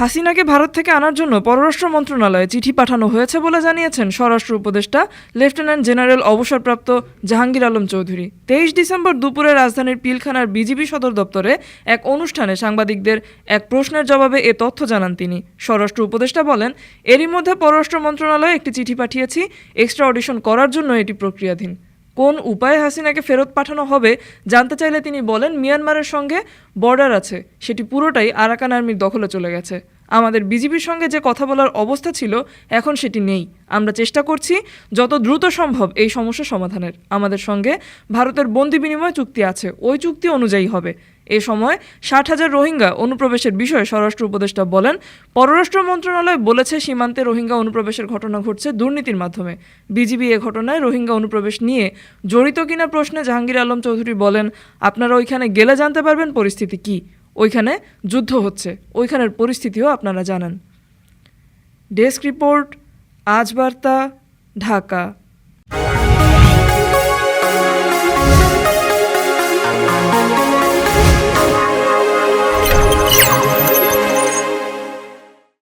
হাসিনাকে ভারত থেকে আনার জন্য পররাষ্ট্র মন্ত্রণালয়ে চিঠি পাঠানো হয়েছে বলে জানিয়েছেন স্বরাষ্ট্র উপদেষ্টা লেফটেন্যান্ট জেনারেল অবসরপ্রাপ্ত জাহাঙ্গীর আলম চৌধুরী। তেইশ ডিসেম্বর দুপুরে রাজধানীর পিলখানার বিজিবি সদর দপ্তরে এক অনুষ্ঠানে সাংবাদিকদের এক প্রশ্নের জবাবে এ তথ্য জানান তিনি। স্বরাষ্ট্র উপদেষ্টা বলেন, এরই মধ্যে পররাষ্ট্র মন্ত্রণালয়ে একটি চিঠি পাঠিয়েছি, এক্সট্রা অডিশন করার জন্য এটি প্রক্রিয়াধীন। কোন উপায়ে হাসিনাকে ফেরত পাঠানো হবে জানতে চাইলে তিনি বলেন, মিয়ানমারের সঙ্গে বর্ডার আছে, সেটি পুরোটাই আরাকান আর্মির দখলে চলে গেছে। আমাদের বিজেপির সঙ্গে যে কথা বলার অবস্থা ছিল, এখন সেটি নেই। আমরা চেষ্টা করছি যত দ্রুত সম্ভব এই সমস্যা সমাধানের। আমাদের সঙ্গে ভারতের বন্দি বিনিময় চুক্তি আছে, ওই চুক্তি অনুযায়ী হবে। এ সময় ষাট হাজার রোহিঙ্গা অনুপ্রবেশের বিষয়ে স্বরাষ্ট্র উপদেষ্টা বলেন, পররাষ্ট্র মন্ত্রণালয় বলেছে সীমান্তে রোহিঙ্গা অনুপ্রবেশের ঘটনা ঘটছে দুর্নীতির মাধ্যমে। বিজিবি এ ঘটনায় রোহিঙ্গা অনুপ্রবেশ নিয়ে জড়িত কিনা প্রশ্নে জাহাঙ্গীর আলম চৌধুরী বলেন, আপনারা ওইখানে গেলে জানতে পারবেন পরিস্থিতি কি। ওইখানে যুদ্ধ হচ্ছে। ওইখানের পরিস্থিতিও আপনারা জানান। ডেস্ক রিপোর্ট, আজ বার্তা, ঢাকা।